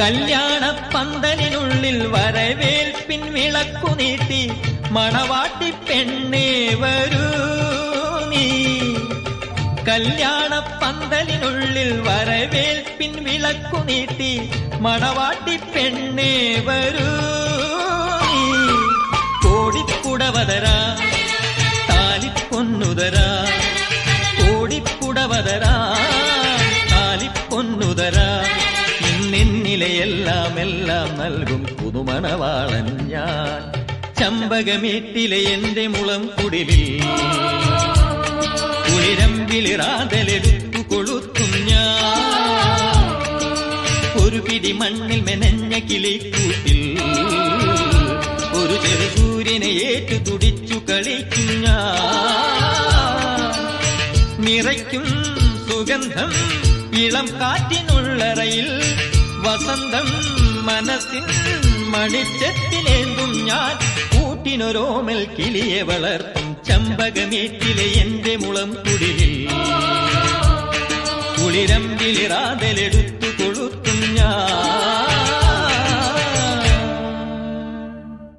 கல்யாண பந்தலினுள்ளில் வரவேல் பின் விளக்கு நீட்டி மணவாட்டி பெண்ணே வரு நீ. கல்யாண பந்தலினுள்ளில் வரவேல் பின் விளக்கு நீட்டி மணவாட்டி பெண்ணே வரு கோடி புடவதரா தாலி பொன்னுதரா ഇന്നിന്നിലെയെല്ലാം എല്ലാം നൽകും പുതുമണവാളൻ ഞാൻ. ചമ്പകമീട്ടിലെ എന്റെ മുളം കുടിലിൽ കുളിരമ്പിലിറാതലെടുത്തു കൊളുത്തും ഞാൻ. ഒരു പിടി മണ്ണിൽ മെനഞ്ഞ കിളിക്കൂട്ടിൽ ഒരു ചെറു സൂര്യനെ ഏറ്റു തുടിച്ചു കളിക്കും ഞാൻ. നിറയ്ക്കും സുഗന്ധം ഇളം കാറ്റിനുള്ളറയിൽ വസന്തം മനസ്സിൽ മണിച്ചത്തിലേന്തും ഞാൻ. കൂട്ടിനൊരോമൽ കിളിയെ വളർത്തും. ചമ്പകമേറ്റിലെ എന്റെ മുളം കുടിലിൽ. കുളിരമ്പിലിറാതലെടുത്തു